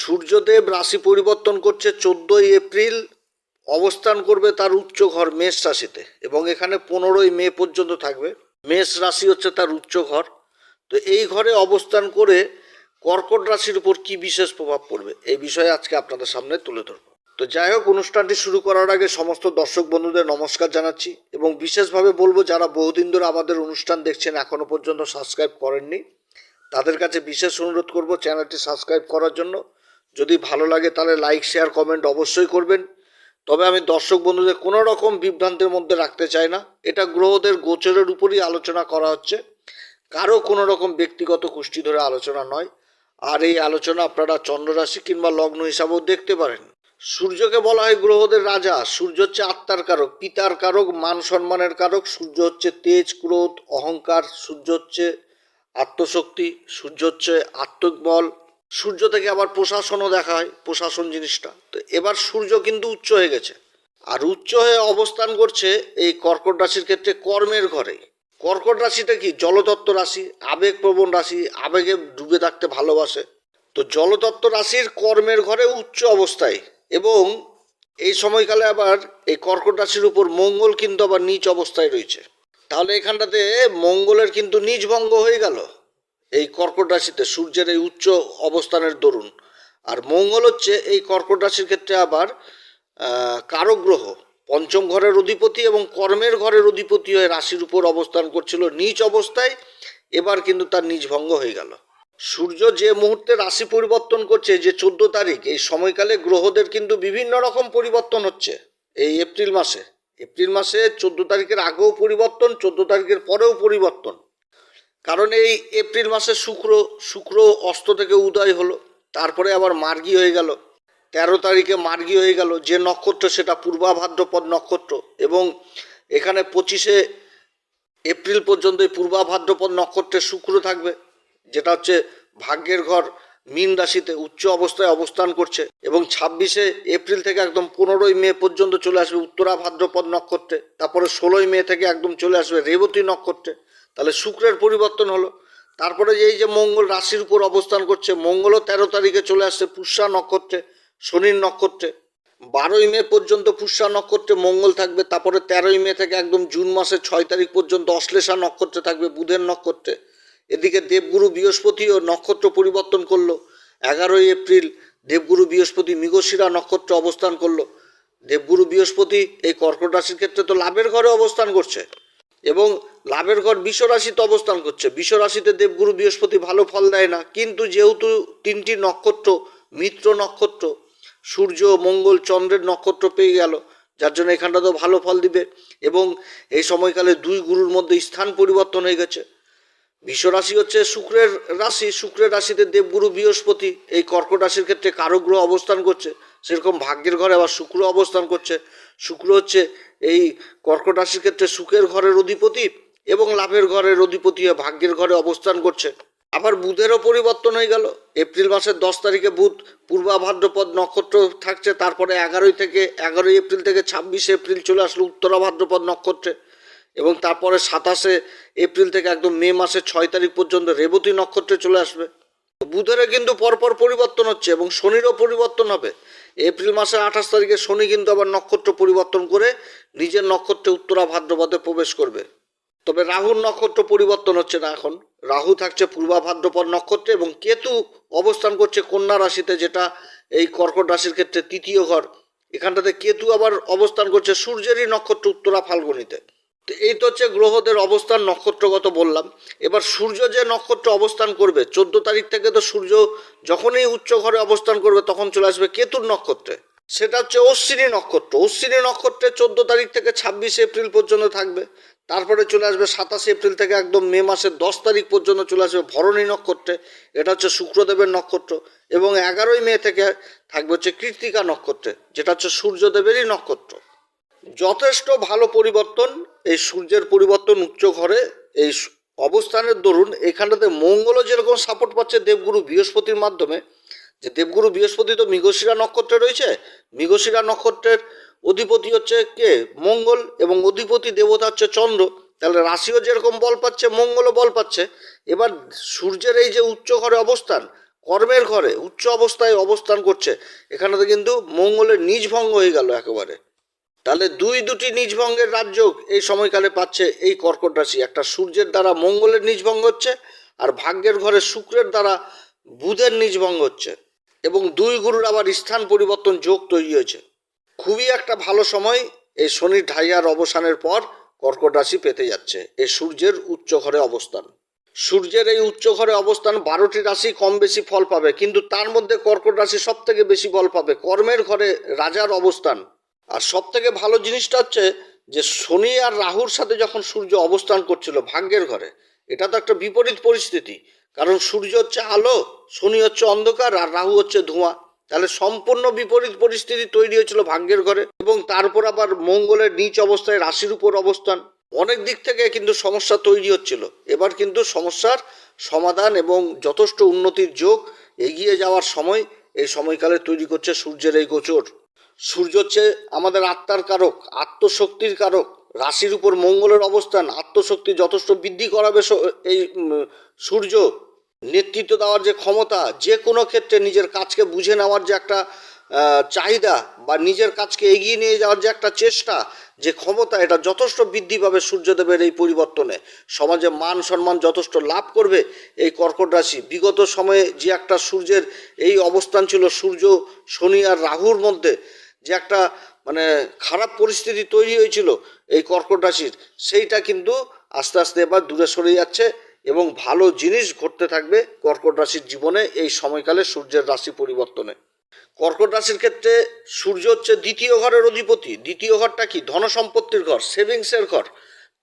সূর্যদেব রাশি পরিবর্তন করছে চোদ্দোই এপ্রিল, অবস্থান করবে তার উচ্চ ঘর মেষ রাশিতে এবং এখানে পনেরোই মে পর্যন্ত থাকবে। মেষ রাশি হচ্ছে তার উচ্চ ঘর তো এই ঘরে অবস্থান করে কর্কট রাশির উপর কি বিশেষ প্রভাব পড়বে, এই বিষয়ে আজকে আপনাদের সামনে তুলে ধরবো। তো যাই হোক, অনুষ্ঠানটি শুরু করার আগে সমস্ত দর্শক বন্ধুদের নমস্কার জানাচ্ছি এবং বিশেষভাবে বলব, যারা বহুদিন ধরে আমাদের অনুষ্ঠান দেখছেন এখনও পর্যন্ত সাবস্ক্রাইব করেননি, তাদের কাছে বিশেষ অনুরোধ করব চ্যানেলটি সাবস্ক্রাইব করার জন্য। যদি ভালো লাগে তাহলে লাইক শেয়ার কমেন্ট অবশ্যই করবেন। তবে আমি দর্শক বন্ধুদের কোনো রকম বিভ্রান্তের মধ্যে রাখতে চাই না। এটা গ্রহদের গোচরের উপরই আলোচনা করা হচ্ছে। কারও কোনো রকম ব্যক্তিগত কুষ্টি ধরে আলোচনা নয়। আর এই আলোচনা আপনারা চন্দ্ররাশি কিংবা লগ্ন হিসাবেও দেখতে পারেন। সূর্যকে বলা হয় গ্রহদের রাজা। সূর্য হচ্ছে আত্মার কারক, পিতার কারক, মান সম্মানের কারক। সূর্য হচ্ছে তেজ, ক্রোধ, অহংকার। সূর্য হচ্ছে আত্মশক্তি। সূর্য হচ্ছে আত্মিক বল সূর্য থেকে আবার প্রশাসনও দেখা হয় প্রশাসন জিনিসটা। তো এবার সূর্য কিন্তু উচ্চ হয়ে গেছে। আর উচ্চ হয়ে অবস্থান করছে এই কর্কট রাশির ক্ষেত্রে কর্মের ঘরে। কর্কট রাশিটা কি? জলতত্ত্ব রাশি, আবেগপ্রবণ রাশি, আবেগে ডুবে থাকতে ভালোবাসে। তো জলতত্ত্ব রাশির কর্মের ঘরে উচ্চ অবস্থায় এবং এই সময়কালে আবার এই কর্কট রাশির উপর মঙ্গল কিন্তু আবার নিচ অবস্থায় রয়েছে। তাহলে এখানটাতে মঙ্গলের কিন্তু নিজ ভঙ্গ হয়ে গেল। এই কর্কট রাশিতে সূর্যের এই উচ্চ অবস্থানের দরুন। আর মঙ্গল হচ্ছে এই কর্কট রাশির ক্ষেত্রে আবার কারক গ্রহ, পঞ্চম ঘরের অধিপতি এবং কর্মের ঘরের অধিপতি হয়ে রাশির উপর অবস্থান করছিল নিচ অবস্থায়, এবার কিন্তু তার নিজ ভঙ্গ হয়ে গেল। সূর্য যে মুহূর্তে রাশি পরিবর্তন করছে, যে চোদ্দ তারিখ, এই সময়কালে গ্রহদের কিন্তু বিভিন্ন রকম পরিবর্তন হচ্ছে এই এপ্রিল মাসে। এপ্রিল মাসে চোদ্দ তারিখের আগেও পরিবর্তন, চোদ্দ তারিখের পরেও পরিবর্তন। কারণ এই এপ্রিল মাসে শুক্র শুক্র অস্ত থেকে উদয় হলো, তারপরে আবার মার্গী হয়ে গেল। তেরো তারিখে মার্গী হয়ে গেল, যে নক্ষত্র সেটা পূর্বা ভাদ্রপদ নক্ষত্র এবং এখানে পঁচিশে এপ্রিল পর্যন্ত এই পূর্বা ভাদ্রপদ নক্ষত্রে শুক্র থাকবে, যেটা হচ্ছে ভাগ্যের ঘর মীন রাশিতে উচ্চ অবস্থায় অবস্থান করছে এবং ছাব্বিশে এপ্রিল থেকে একদম পনেরোই মে পর্যন্ত চলে আসবে উত্তরা ভাদ্রপদ নক্ষত্রে, তারপরে ষোলোই মে থেকে একদম চলে আসবে রেবতী নক্ষত্রে। তাহলে শুক্রের পরিবর্তন হলো। তারপরে এই যে মঙ্গল রাশির উপর অবস্থান করছে, মঙ্গলও তেরো তারিখে চলে আসছে পুষ্যা নক্ষত্রে, শনির নক্ষত্রে। বারোই মে পর্যন্ত পুষ্যা নক্ষত্রে মঙ্গল থাকবে, তারপরে তেরোই মে থেকে একদম জুন মাসের ছয় তারিখ পর্যন্ত অশ্লেষা নক্ষত্রে থাকবে, বুধের নক্ষত্রে। এদিকে দেবগুরু বৃহস্পতিও নক্ষত্র পরিবর্তন করল, এগারোই এপ্রিল দেবগুরু বৃহস্পতি মৃগশিরা নক্ষত্রে অবস্থান করল। দেবগুরু বৃহস্পতি এই কর্কট রাশির ক্ষেত্রে তো লাভের ঘরে অবস্থান করছে। এবং লাভের ঘর বিষ রাশিতে অবস্থান করছে। বিষ রাশিতে দেবগুরু বৃহস্পতি ভালো ফল দেয় না। কিন্তু যেহেতু তিনটি নক্ষত্র, মিত্র নক্ষত্র, সূর্য, মঙ্গল, চন্দ্রের নক্ষত্র পেয়ে গেল, যার জন্য এখানটা তো ভালো ফল দিবে। এবং এই সময়কালে দুই গুরুর মধ্যে স্থান পরিবর্তন হয়ে গেছে। বিশ্বরাশি হচ্ছে শুক্রের রাশি। শুক্রের রাশিতে দেবগুরু বৃহস্পতি এই কর্কট রাশির ক্ষেত্রে কারও গ্রহ অবস্থান করছে। সেরকম ভাগ্যের ঘরে আবার শুক্র অবস্থান করছে। শুক্র হচ্ছে এই কর্কট রাশির ক্ষেত্রে সুখের ঘরের অধিপতি এবং লাভের ঘরের অধিপতি হয়ে ভাগ্যের ঘরে অবস্থান করছে। আবার বুধেরও পরিবর্তন হয়ে গেল। এপ্রিল মাসের দশ তারিখে বুধ পূর্বা ভাদ্রপদ নক্ষত্র থাকছে। তারপরে এগারোই থেকে, এগারোই এপ্রিল থেকে ছাব্বিশে এপ্রিল চলে আসলো উত্তরা ভাদ্রপদ নক্ষত্রে। এবং তারপরে সাতাশে এপ্রিল থেকে একদম মে মাসের ছয় তারিখ পর্যন্ত রেবতী নক্ষত্রে চলে আসবে। বুধেরও কিন্তু পরপর পরিবর্তন হচ্ছে এবং শনিরও পরিবর্তন হবে। এপ্রিল মাসের আঠাশ তারিখে শনি কিন্তু আবার নক্ষত্র পরিবর্তন করে নিজের নক্ষত্রে উত্তরা ভাদ্রপদে প্রবেশ করবে। তবে রাহুর নক্ষত্র পরিবর্তন হচ্ছে না এখন। রাহু থাকছে পূর্বা ভাদ্রপদ নক্ষত্রে এবং কেতু অবস্থান করছে কন্যা রাশিতে, যেটা এই কর্কট রাশির ক্ষেত্রে তৃতীয় ঘর। এখানটাতে কেতু আবার অবস্থান করছে সূর্যেরই নক্ষত্র উত্তরা ফাল্গুনিতে। তো এই তো হচ্ছে গ্রহদের অবস্থান নক্ষত্রগত বললাম। এবার সূর্য যে নক্ষত্র অবস্থান করবে, চোদ্দ তারিখ থেকে তো সূর্য যখনই উচ্চ ঘরে অবস্থান করবে তখন চলে আসবে কেতুর নক্ষত্রে। সেটা হচ্ছে অশ্বিনী নক্ষত্র। অশ্বিনী নক্ষত্রে চোদ্দ তারিখ থেকে ছাব্বিশে এপ্রিল পর্যন্ত থাকবে। তারপরে চলে আসবে সাতাশে এপ্রিল থেকে একদম মে মাসের দশ তারিখ পর্যন্ত চলে আসবে ভরণী নক্ষত্রে। এটা হচ্ছে শুক্রদেবের নক্ষত্র এবং এগারোই মে থেকে থাকবে হচ্ছে কৃত্তিকা নক্ষত্রে, যেটা হচ্ছে সূর্যদেবেরই নক্ষত্র। যথেষ্ট ভালো পরিবর্তন, এই সূর্যের পরিবর্তন উচ্চ ঘরে, এই অবস্থানের দরুন এখানটাতে মঙ্গলও যেরকম সাপোর্ট পাচ্ছে দেবগুরু বৃহস্পতির মাধ্যমে, যে দেবগুরু বৃহস্পতি তো মৃগশিরা নক্ষত্রে রয়েছে, মৃগশিরা নক্ষত্রের অধিপতি হচ্ছে কে? মঙ্গল এবং অধিপতি দেবতা হচ্ছে চন্দ্র। তাহলে রাশিও যেরকম বল পাচ্ছে, মঙ্গলও বল পাচ্ছে। এবার সূর্যের এই যে উচ্চ ঘরে অবস্থান, কর্মের ঘরে উচ্চ অবস্থায় অবস্থান করছে এখানে তো কিন্তু মঙ্গলের নিজ ভঙ্গ হয়ে গেল একেবারে। তাহলে দুই দুটি নিজভঙ্গের রাজ্য এই সময়কালে পাচ্ছে এই কর্কট রাশি। একটা সূর্যের দ্বারা মঙ্গলের নিজভঙ্গ হচ্ছে, আর ভাগ্যের ঘরে শুক্রের দ্বারা বুধের নিজভঙ্গ হচ্ছে। এবং দুই গুরুর আবার স্থান পরিবর্তন যোগ তৈরি হয়েছে। খুবই একটা ভালো সময় এই শনির ঢাইয়ার অবসানের পর কর্কট রাশি পেতে যাচ্ছে, এই সূর্যের উচ্চ ঘরে অবস্থান। সূর্যের এই উচ্চ ঘরে অবস্থান বারোটি রাশি কম বেশি ফল পাবে, কিন্তু তার মধ্যে কর্কট রাশি সব থেকে বেশি ফল পাবে। কর্মের ঘরে রাজার অবস্থান আর সব থেকে ভালো জিনিসটা হচ্ছে যে শনি আর রাহুর সাথে যখন সূর্য অবস্থান করছিল ভাগ্যের ঘরে, এটা তো একটা বিপরীত পরিস্থিতি। কারণ সূর্য হচ্ছে আলো, শনি হচ্ছে অন্ধকার, আর রাহু হচ্ছে ধোঁয়া। তাহলে সম্পূর্ণ বিপরীত পরিস্থিতি তৈরি হয়েছিল ভাগ্যের ঘরে, এবং তারপর আবার মঙ্গলের নিচ অবস্থায় রাশির উপর অবস্থান। অনেক দিক থেকে কিন্তু সমস্যা তৈরি হচ্ছিল। এবার কিন্তু সমস্যার সমাধান এবং যথেষ্ট উন্নতির যোগ এগিয়ে যাওয়ার সময়, এই সময়কালে তৈরি করছে সূর্যের এই গোচর। সূর্য হচ্ছে আমাদের আত্মার কারক, আত্মশক্তির কারক, রাশির উপর মঙ্গলের অবস্থান, আত্মশক্তি যথেষ্ট বৃদ্ধি করাবে এই সূর্য নেতৃত্ব দেওয়ার যে ক্ষমতা, যে কোনো ক্ষেত্রে নিজের কাজকে বুঝে নেওয়ার যে একটা চাহিদা বা নিজের কাজকে এগিয়ে নিয়ে যাওয়ার যে একটা চেষ্টা, যে ক্ষমতা, এটা যথেষ্ট বৃদ্ধি পাবে সূর্যদেবের এই পরিবর্তনে। সমাজে মান সম্মান যথেষ্ট লাভ করবে এই কর্কট রাশি। বিগত সময়ে যে একটা সূর্যের এই অবস্থান ছিল, সূর্য, শনি আর রাহুর মধ্যে যে একটা মানে খারাপ পরিস্থিতি তৈরি হয়েছিল এই কর্কট রাশির, সেইটা কিন্তু আস্তে আস্তে এবার দূরে সরে যাচ্ছে এবং ভালো জিনিস ঘটতে থাকবে কর্কট রাশির জীবনে এই সময়কালে সূর্যের রাশি পরিবর্তনে। কর্কট রাশির ক্ষেত্রে সূর্য হচ্ছে দ্বিতীয় ঘরের অধিপতি। দ্বিতীয় ঘরটা কি? ধন সম্পত্তির ঘর, সেভিংসের ঘর।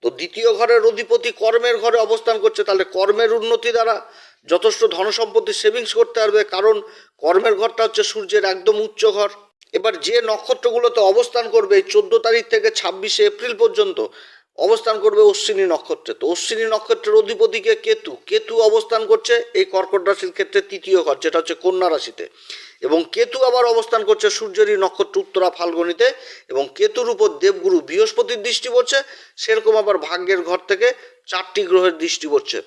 তো দ্বিতীয় ঘরের অধিপতি কর্মের ঘরে অবস্থান করছে, তাহলে কর্মের উন্নতি দ্বারা যথেষ্ট ধন সম্পত্তি সেভিংস করতে পারবে। কারণ কর্মের ঘরটা হচ্ছে সূর্যের একদম উচ্চ ঘর। এবার যে নক্ষত্রগুলোতে অবস্থান করবে চোদ্দ তারিখ থেকে ছাব্বিশে এপ্রিল পর্যন্ত অবস্থান করবে অশ্বিনী নক্ষত্রে। তো অশ্বিনী নক্ষত্রের অধিপতিকে কেতু। কেতু অবস্থান করছে এই কর্কট রাশির ক্ষেত্রে তৃতীয় ঘর, যেটা হচ্ছে কন্যা রাশিতে। এবং কেতু আবার অবস্থান করছে সূর্যেরই নক্ষত্র উত্তরা ফাল্গুনিতে। এবং কেতুর উপর দেবগুরু বৃহস্পতির দৃষ্টি পড়ছে, সেরকম আবার ভাগ্যের ঘর থেকে চারটি গ্রহের দৃষ্টি পড়ছে।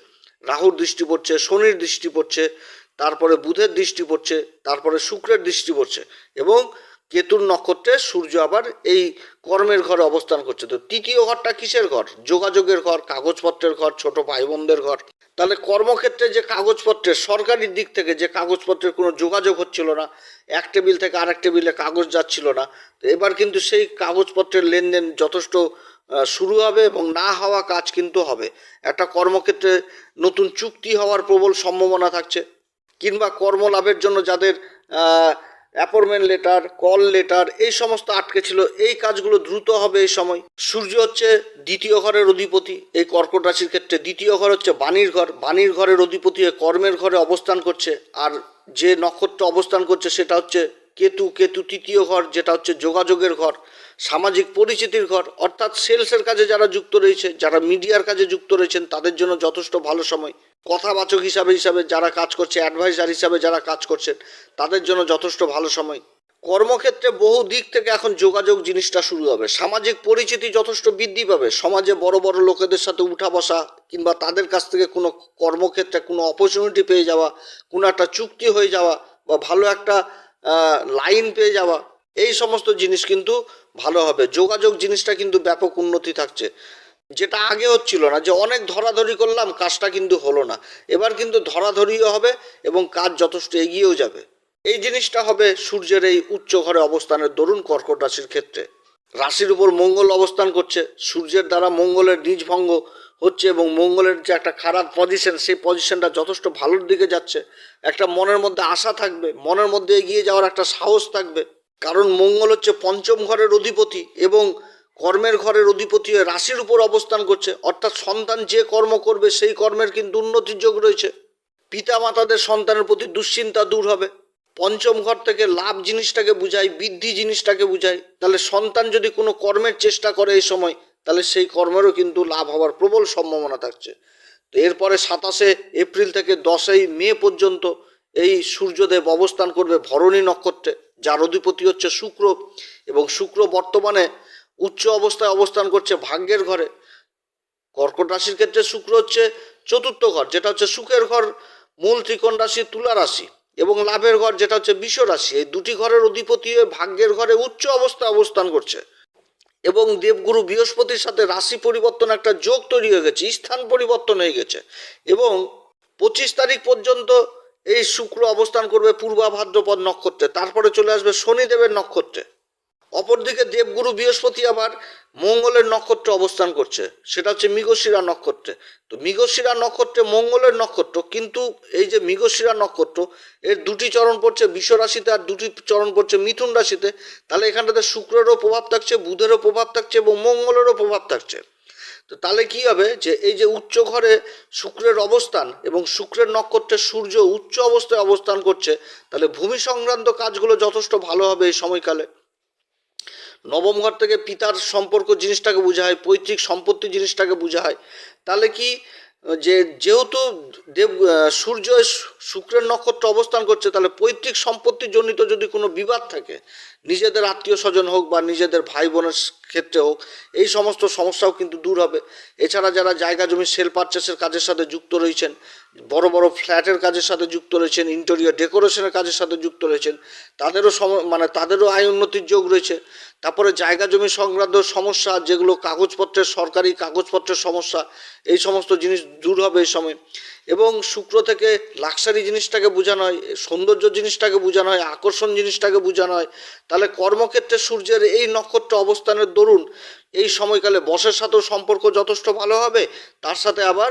রাহুর দৃষ্টি পড়ছে, শনির দৃষ্টি পড়ছে, তারপরে বুধের দৃষ্টি পড়ছে, তারপরে শুক্রের দৃষ্টি পড়ছে। এবং কেতুর নক্ষত্রে সূর্য আবার এই কর্মের ঘরে অবস্থান করছে। তো তৃতীয় ঘরটা কিসের ঘর? যোগাযোগের ঘর, কাগজপত্রের ঘর, ছোট ভাই বোনদের ঘর। তাহলে কর্মক্ষেত্রে যে কাগজপত্রের সরকারি দিক থেকে যে কাগজপত্রের কোনো যোগাযোগ হচ্ছিল না, এক টেবিল থেকে আরেক টেবিলে কাগজ যাচ্ছিল না, তো এবার কিন্তু সেই কাগজপত্রের লেনদেন যথেষ্ট শুরু হবে এবং না হওয়া কাজ কিন্তু হবে। একটা কর্মক্ষেত্রে নতুন চুক্তি হওয়ার প্রবল সম্ভাবনা থাকছে, কিংবা কর্মলাভের জন্য যাদের অ্যাপয়েন্টমেন্ট লেটার কল লেটার এই সমস্ত আটকে ছিল। এই কাজগুলো দ্রুত হবে এই সময়। সূর্য হচ্ছে দ্বিতীয় ঘরের অধিপতি, এই কর্কট রাশির ক্ষেত্রে দ্বিতীয় ঘর হচ্ছে বাণীর ঘর। বাণীর ঘরের অধিপতি কর্মের ঘরে অবস্থান করছে। আর যে নক্ষত্র অবস্থান করছে সেটা হচ্ছে কেতু। কেতু তৃতীয় ঘর, যেটা হচ্ছে যোগাযোগের ঘর, সামাজিক পরিচিতির ঘর। অর্থাৎ সেলসের কাজে যারা যুক্ত রয়েছে, যারা মিডিয়ার কাজে যুক্ত রয়েছেন, তাদের জন্য যথেষ্ট ভালো সময়। কথাবাচক হিসাবে হিসাবে যারা কাজ করছে অ্যাডভাইজার হিসাবে যারা কাজ করছেন, তাদের জন্য যথেষ্ট ভালো সময়। কর্মক্ষেত্রে বহু দিক থেকে এখন যোগাযোগ জিনিসটা শুরু হবে। সামাজিক পরিচিতি যথেষ্ট বৃদ্ধি পাবে। সমাজে বড় বড় লোকেদের সাথে উঠা বসা কিংবা তাদের কাছ থেকে কোনো কর্মক্ষেত্রে কোনো অপরচুনিটি পেয়ে যাওয়া, কোনো একটা চুক্তি হয়ে যাওয়া বা ভালো একটা লাইন পেয়ে যাওয়া, এই সমস্ত জিনিস কিন্তু ভালো হবে। যোগাযোগ জিনিসটা কিন্তু ব্যাপক উন্নতি থাকছে। যেটা আগে হচ্ছিল না, যে অনেক ধরাধরি করলাম, কাজটা কিন্তু হলো না। এবার কিন্তু ধরাধরিও হবে এবং কাজ যথেষ্ট এগিয়েও যাবে। এই জিনিসটা হবে সূর্যের এই উচ্চ ঘরে অবস্থানের দরুন কর্কট রাশির ক্ষেত্রে। রাশির উপর মঙ্গল অবস্থান করছে, সূর্যের দ্বারা মঙ্গলের নিজ ভঙ্গ হচ্ছে এবং মঙ্গলের যে একটা খারাপ পজিশন সেই পজিশনটা যথেষ্ট ভালোর দিকে যাচ্ছে। একটা মনের মধ্যে আশা থাকবে, মনের মধ্যে এগিয়ে যাওয়ার একটা সাহস থাকবে। কারণ মঙ্গল হচ্ছে পঞ্চম ঘরের অধিপতি এবং কর্মের ঘরের অধিপতি হয়ে রাশির উপর অবস্থান করছে। অর্থাৎ সন্তান যে কর্ম করবে, সেই কর্মের কিন্তু উন্নতির যোগ রয়েছে। পিতা মাতাদের সন্তানের প্রতি দুশ্চিন্তা দূর হবে। পঞ্চম ঘর থেকে লাভ জিনিসটাকে বুঝায় বৃদ্ধি জিনিসটাকে বুঝায় তাহলে সন্তান যদি কোনো কর্মের চেষ্টা করে এই সময়, তাহলে সেই কর্মেরও কিন্তু লাভ হওয়ার প্রবল সম্ভাবনা থাকছে। তো এরপরে সাতাশে এপ্রিল থেকে দশই মে পর্যন্ত এই সূর্যদেব অবস্থান করবে ভরণী নক্ষত্রে, যার অধিপতি হচ্ছে শুক্র। এবং শুক্র বর্তমানে উচ্চ অবস্থায় অবস্থান করছে ভাগ্যের ঘরে। কর্কট রাশির ক্ষেত্রে শুক্র হচ্ছে চতুর্থ ঘর, যেটা হচ্ছে সুখের ঘর, মূল ত্রিকোণ রাশি, তুলা রাশি এবং লাভের ঘর, যেটা হচ্ছে বিশ্ব রাশি। এই দুটি ঘরের অধিপতি হয়ে ভাগ্যের ঘরে উচ্চ অবস্থায় অবস্থান করছে এবং দেবগুরু বৃহস্পতির সাথে রাশি পরিবর্তন একটা যোগ তৈরি হয়ে গেছে, স্থান পরিবর্তন হয়ে গেছে এবং পঁচিশ তারিখ পর্যন্ত এই শুক্র অবস্থান করবে পূর্বা ভাদ্রপদ নক্ষত্রে। তারপরে চলে আসবে শনিদেবের নক্ষত্রে। অপরদিকে দেবগুরু বৃহস্পতি আবার মঙ্গলের নক্ষত্রে অবস্থান করছে। সেটা হচ্ছে মৃগশিরা নক্ষত্রে। তো মৃগশিরা নক্ষত্রে মঙ্গলের নক্ষত্র, কিন্তু এই যে মৃগশিরা নক্ষত্র, এর দুটি চরণ পড়ছে বিশ্ব রাশিতে আর দুটি চরণ পড়ছে মিথুন রাশিতে। তাহলে এখানটাতে শুক্রেরও প্রভাব থাকছে, বুধেরও প্রভাব থাকছে এবং মঙ্গলেরও প্রভাব থাকছে। তো তাহলে কি হবে যে এই যে উচ্চ ঘরে শুক্রের অবস্থান এবং শুক্রের নক্ষত্রে সূর্য উচ্চ অবস্থায় অবস্থান করছে, তাহলে ভূমি সংক্রান্ত কাজগুলো যথেষ্ট ভালো হবে এই সময়কালে। নবম ঘর থেকে পিতার সম্পর্ক জিনিসটাকে বোঝা হয়, পৈতৃক সম্পত্তি জিনিসটাকে বোঝা হয়। তাহলে কি, যে যেহেতু দেব সূর্য শুক্রের নক্ষত্র অবস্থান করছে, তাহলে পৈতৃক সম্পত্তি জনিত যদি কোনো বিবাদ থাকে, নিজেদের আত্মীয় স্বজন হোক বা নিজেদের ভাই বোনের ক্ষেত্রে হোক, এই সমস্ত সমস্যাও কিন্তু দূর হবে। এছাড়া যারা জায়গা জমি সেল পারচেসের কাজের সাথে যুক্ত রয়েছেন বড় বড় ফ্ল্যাটের কাজের সাথে যুক্ত রয়েছেন ইন্টেরিয়র ডেকোরেশনের কাজের সাথে যুক্ত রয়েছেন, তাদেরও সম মানে তাদেরও আয় উন্নতির যোগ রয়েছে। তারপরে জায়গা জমি সংক্রান্ত সমস্যা, যেগুলো কাগজপত্রের, সরকারি কাগজপত্রের সমস্যা, এই সমস্ত জিনিস দূর হবে এই সময়। এবং শুক্র থেকে লাক্সারি জিনিসটাকে বোঝানো হয়, সৌন্দর্য জিনিসটাকে বোঝানো হয়, আকর্ষণ জিনিসটাকে বোঝানো হয়। তাহলে কর্মক্ষেত্রে সূর্যের এই নক্ষত্র অবস্থানের দরুন এই সময়কালে বসের সাথেও সম্পর্ক যথেষ্ট ভালো হবে, তার সাথে আবার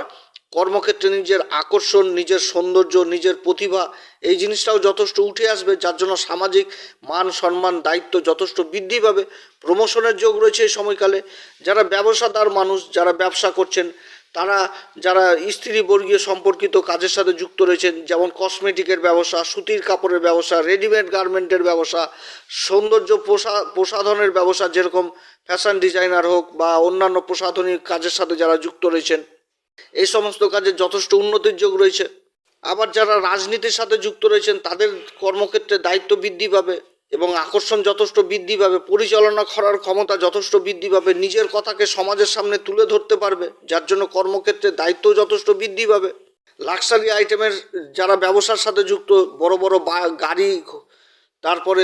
কর্মক্ষেত্রে নিজের আকর্ষণ, নিজের সৌন্দর্য, নিজের প্রতিভা, এই জিনিসটাও যথেষ্ট উঠে আসবে। যার জন্য সামাজিক মান, সম্মান, দায়িত্ব যথেষ্ট বৃদ্ধি পাবে। প্রমোশনের যোগ রয়েছে এই সময়কালে। যারা ব্যবসাদার মানুষ, যারা ব্যবসা করছেন, তারা, যারা স্ত্রী বর্গীয় সম্পর্কিত কাজের সাথে যুক্ত রয়েছেন, যেমন কসমেটিকের ব্যবসা, সুতির কাপড়ের ব্যবসা, রেডিমেড গার্মেন্টের ব্যবসা, সৌন্দর্য প্রসা প্রসাধনের ব্যবসা, যেরকম ফ্যাশন ডিজাইনার হোক বা অন্যান্য প্রসাধনী কাজের সাথে যারা যুক্ত রয়েছেন এই সমস্ত কাজে যথেষ্ট উন্নতির যোগ রয়েছে। আবার যারা রাজনীতির সাথে যুক্ত রয়েছেন, তাদের কর্মক্ষেত্রে দায়িত্ব বৃদ্ধি পাবে এবং আকর্ষণ যথেষ্ট বৃদ্ধি পাবে, পরিচালনা করার ক্ষমতা যথেষ্ট বৃদ্ধি পাবে, নিজের কথাকে সমাজের সামনে তুলে ধরতে পারবে, যার জন্য কর্মক্ষেত্রে দায়িত্ব যথেষ্ট বৃদ্ধি পাবে। লাক্সারি আইটেমের যারা ব্যবসার সাথে যুক্ত, বড় বড় গাড়ি, তারপরে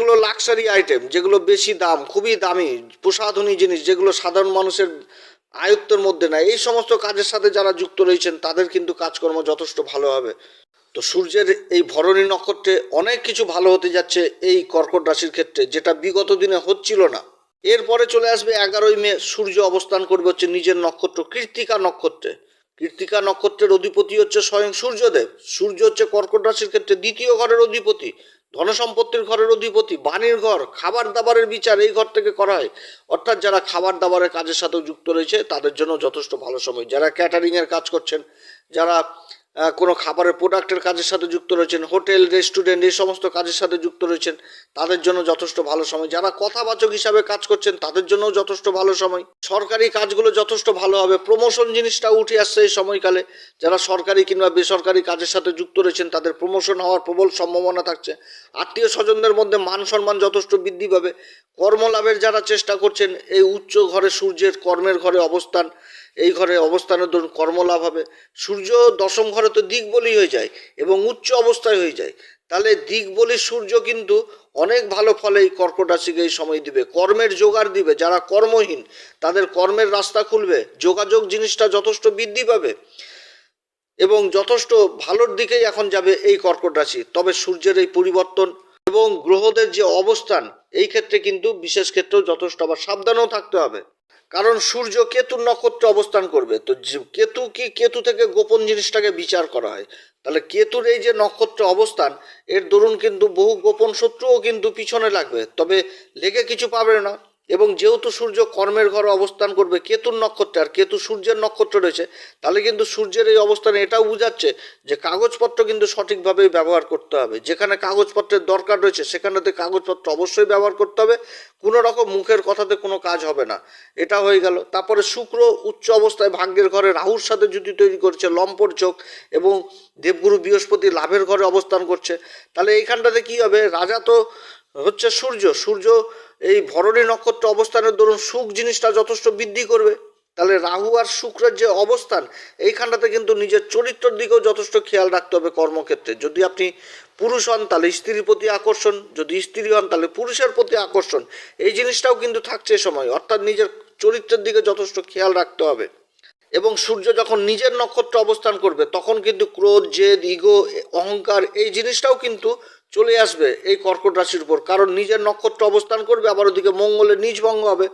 যেগুলো লাক্সারি আইটেম, যেগুলো বেশি দাম, খুবই দামি, প্রসাধনী জিনিস, যেগুলো সাধারণ মানুষের আয়ত্তের মধ্যে নাই। এই সমস্ত কাজের সাথে যারা যুক্ত রয়েছেন, তাদের কিন্তু কাজকর্ম যথেষ্ট ভালো হবে। তো সূর্যের এই ভরণী নক্ষত্রে অনেক কিছু ভালো হতে যাচ্ছে এই কর্কট রাশির ক্ষেত্রে, যেটা বিগত দিনে হচ্ছিল না। এরপরে চলে আসবে এগারোই মে, সূর্য অবস্থান করবে হচ্ছে নিজের নক্ষত্র, কৃত্তিকা নক্ষত্রে। কৃত্তিকা নক্ষত্রের অধিপতি হচ্ছে স্বয়ং সূর্যদেব। সূর্য হচ্ছে কর্কট রাশির ক্ষেত্রে দ্বিতীয় ঘরের অধিপতি। ধনসম্পত্তির ঘরের অধিপতি, বাণীর ঘর খাবার দাবারের বিচার এই ঘর থেকে করা হয়। অর্থাৎ যারা খাবার দাবারের কাজের সাথে যুক্ত রয়েছে, তাদের জন্য যথেষ্ট ভালো সময়। যারা ক্যাটারিংয়ের কাজ করছেন, যারা কোনো খাবারের প্রোডাক্টের কাজের সাথে যুক্ত রয়েছেন, হোটেল রেস্টুরেন্ট এই সমস্ত কাজের সাথে যুক্ত রয়েছেন, তাদের জন্য যথেষ্ট ভালো সময়। যারা কথাবাচক হিসাবে কাজ করছেন, তাদের জন্যও যথেষ্ট ভালো সময়। সরকারি কাজগুলো যথেষ্ট ভালো হবে। প্রমোশন জিনিসটা উঠে আসছে এই সময়কালে। যারা সরকারি কিংবা বেসরকারি কাজের সাথে যুক্ত রয়েছেন, তাদের প্রমোশন হওয়ার প্রবল সম্ভাবনা থাকছে। আত্মীয় স্বজনদের মধ্যে মান সম্মান যথেষ্ট বৃদ্ধি পাবে। কর্মলাভের যারা চেষ্টা করছেন, এই উচ্চ ঘরে সূর্যের কর্মের ঘরে অবস্থান এই ঘরে অবস্থানের দরুন কর্মলাভ হবে। সূর্য দশম ঘরে তো দিক বলি হয়ে যায় এবং উচ্চ অবস্থায় হয়ে যায়। তাহলে দিক বলি সূর্য কিন্তু অনেক ভালো ফলে এই কর্কট রাশিকে এই সময় দিবে। কর্মের জোগাড় দিবে। যারা কর্মহীন, তাদের কর্মের রাস্তা খুলবে। যোগাযোগ জিনিসটা যথেষ্ট বৃদ্ধি পাবে এবং যথেষ্ট ভালোর দিকেই এখন যাবে এই কর্কট রাশি। তবে সূর্যের এই পরিবর্তন এবং গ্রহদের যে অবস্থান, এই ক্ষেত্রে কিন্তু বিশেষ ক্ষেত্রেও যথেষ্ট আবার সাবধানেও থাকতে হবে। কারণ সূর্য কেতুর নক্ষত্রে অবস্থান করবে। তো কেতু কি কেতু থেকে গোপন জিনিসটাকে বিচার করা হয়? তাহলে কেতুর এই যে নক্ষত্রে অবস্থান, এর দরুন কিন্তু বহু গোপন শত্রুও কিন্তু পিছনে লাগবে। তবে লেগে কিছু পাবে না। এবং যেহেতু সূর্য কর্মের ঘরে অবস্থান করবে, কেতুর নক্ষত্রে, আর কেতু সূর্যের নক্ষত্র রয়েছে, তাহলে কিন্তু সূর্যের এই অবস্থানে এটাও বোঝাচ্ছে যে কাগজপত্র কিন্তু সঠিকভাবেই ব্যবহার করতে হবে। যেখানে কাগজপত্রের দরকার রয়েছে, সেখানেতে কাগজপত্র অবশ্যই ব্যবহার করতে হবে। কোনো রকম মুখের কথাতে কোনো কাজ হবে না। এটা হয়ে গেল। তারপরে শুক্র উচ্চ অবস্থায় ভাগ্যের ঘরে, রাহুর সাথে জুতি তৈরি করছে, লম্পট চোখ এবং দেবগুরু বৃহস্পতি লাভের ঘরে অবস্থান করছে। তাহলে এইখানটাতে কি হবে? রাজা তো হচ্ছে সূর্য। সূর্য এই ভরণী নক্ষত্র অবস্থানের দরুন সুখ জিনিসটা যথেষ্ট বৃদ্ধি করবে। তাহলে রাহু আর শুক্রের যে অবস্থান, এইখানটাতে কিন্তু নিজের চরিত্রের দিকেও যথেষ্ট খেয়াল রাখতে হবে কর্মক্ষেত্রে। যদি আপনি পুরুষ হন, তাহলে স্ত্রীর প্রতি আকর্ষণ, যদি স্ত্রী হন, তাহলে পুরুষের প্রতি আকর্ষণ। এই জিনিসটাও কিন্তু থাকছে এ সময়। অর্থাৎ নিজের চরিত্রের দিকে যথেষ্ট খেয়াল রাখতে হবে। এবং সূর্য যখন নিজের নক্ষত্র অবস্থান করবে, তখন কিন্তু ক্রোধ, জেদ, ইগো, অহংকার, এই জিনিসটাও কিন্তু চলে আসবে এই কর্কট রাশির উপর। কারণ নিজের নক্ষত্র অবস্থান করবে, আবার ওদিকে মঙ্গলের নিজ ভঙ্গ হবে।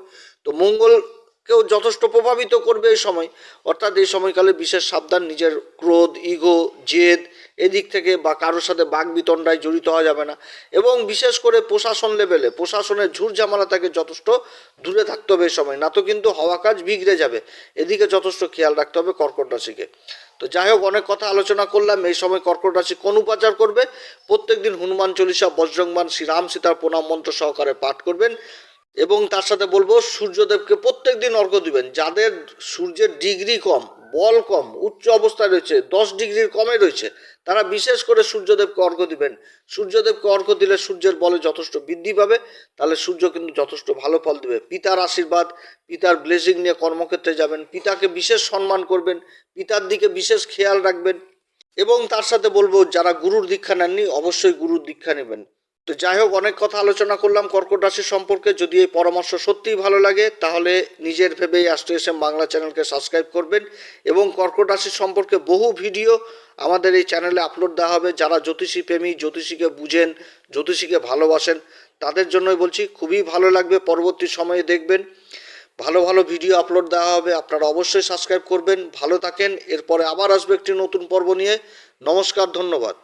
তো মঙ্গলকেও যথেষ্ট প্রভাবিত করবে এই সময়। অর্থাৎ এই সময়কালে বিশেষ সাবধান, নিজের ক্রোধ, ইগো, জেদ এদিক থেকে বা কারোর সাথে বাঘ বিতণ্ডায় জড়িত হওয়া যাবে না। এবং বিশেষ করে প্রশাসন লেভেলে প্রশাসনের ঝুট ঝামেলা থেকে যথেষ্ট দূরে থাকতে হবে এই সময়। না তো কিন্তু হওয়া কাজ বিগড়ে যাবে। এদিকে যথেষ্ট খেয়াল রাখতে হবে কর্কট রাশিকে। তো যাই হোক, অনেক কথা আলোচনা করলাম। এই সময় কর্কট রাশি কোন উপাচার করবে? প্রত্যেক দিন হনুমান চল্লিশা বজ্রংবান শ্রীরাম সীতার প্রণাম মন্ত্র সহকারে পাঠ করবেন। এবং তার সাথে বলব, সূর্যদেবকে প্রত্যেক দিন অর্ঘ্য দিবেন। যাদের সূর্যের ডিগ্রি কম বল কম, উচ্চ অবস্থায় রয়েছে, দশ ডিগ্রির কমে রয়েছে। তারা বিশেষ করে সূর্যদেবকে অর্ঘ্য দিবেন। সূর্যদেবকে অর্ঘ্য দিলে সূর্যের বলে যথেষ্ট বৃদ্ধি পাবে, তাহলে সূর্য কিন্তু যথেষ্ট ভালো ফল দেবে। পিতার আশীর্বাদ, পিতার ব্লেসিং নিয়ে কর্মক্ষেত্রে যাবেন, পিতাকে বিশেষ সম্মান করবেন, পিতার দিকে বিশেষ খেয়াল রাখবেন এবং তার সাথে বলব, যারা গুরুর দীক্ষা নেননি, অবশ্যই গুরুর দীক্ষা নেবেন। তো যাই হোক, অনেক কথা আলোচনা করলাম কর্কট রাশি সম্পর্কে। যদি এই পরামর্শ সত্যিই ভালো লাগে, তাহলে নিজের ভেবেই আস্ট্র বাংলা চ্যানেলকে সাবস্ক্রাইব করবেন এবং কর্কট রাশি সম্পর্কে বহু ভিডিও আমাদের এই চ্যানেলে আপলোড দেওয়া হবে। যারা জ্যোতিষী প্রেমী, জ্যোতিষীকে বুঝেন, জ্যোতিষীকে ভালোবাসেন, তাদের জন্যই বলছি, খুবই ভালো লাগবে। পরবর্তী সময়ে দেখবেন। ভালো ভালো ভিডিও আপলোড দেওয়া হবে, আপনারা অবশ্যই সাবস্ক্রাইব করবেন। ভালো থাকেন, এরপরে আবার আসবে একটি নতুন পর্ব নিয়ে। নমস্কার, ধন্যবাদ।